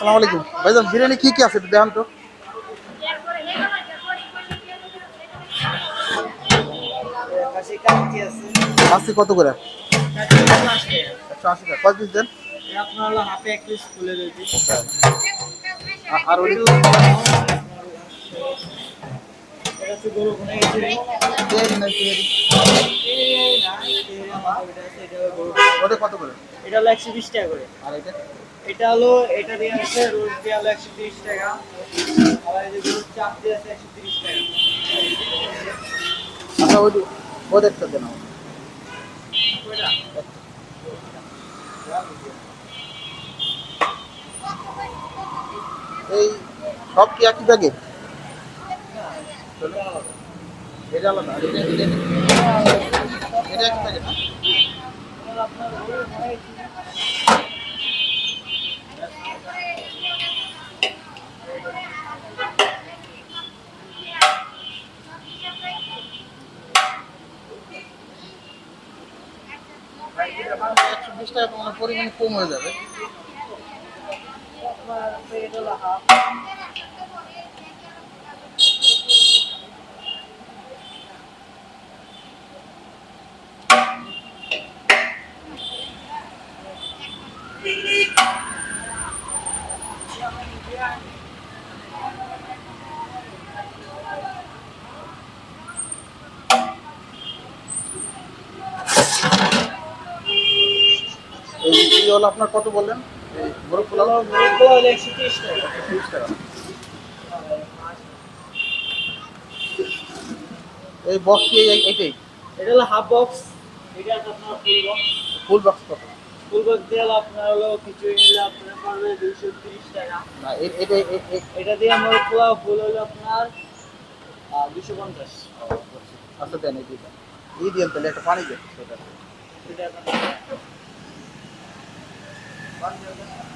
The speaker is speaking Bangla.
আসসালামু আলাইকুম। ভাইজান বিরিয়ানি কি কি আছে দেখান তো। কাশি কত করে। একশো আশি টাকা। পিস দেন? আর ওই গরু ওটা কত করে? এটা হলো একশো বিশ টাকা করে। আর এটা? এটা হলো এটা দিয়ে আছে রোজ দিয়ে হলো একশো তিরিশ টাকা। আবার এই যে গরুর চাপ দিয়ে আছে একশো তিরিশ টাকা। আচ্ছা ওই ওদেরটা দেন আমাকে। এই সব কি একই ব্যাগে? এটা আলাদা এটা এটা এটা একই প্যাকেট না এটা আপনার গরু ভুনা গেছে। একশো বিশ টাকা পরিমাণ কম হয়ে যাবে। হলো আপনার কত বললেন? এই গরু পোলাও হলো একশো তিরিশ টাকা টাকা এই বক্স কি এইটাই? এটা হলো হাফ বক্স এটা আপনার ফুল বক্স ফুল বক্স কত? ফুল তেল আপনার হলো খিচুড়ি নিলে আপনার পড়বে দুইশো তিরিশ টাকা। না এটা দিয়ে আমার পোলাও ফুল হলো আপনার দুশো পঞ্চাশ। আচ্ছা দেন এই দুইটা। এই দিন তাহলে একটা পানি দেন। সেটা আপনার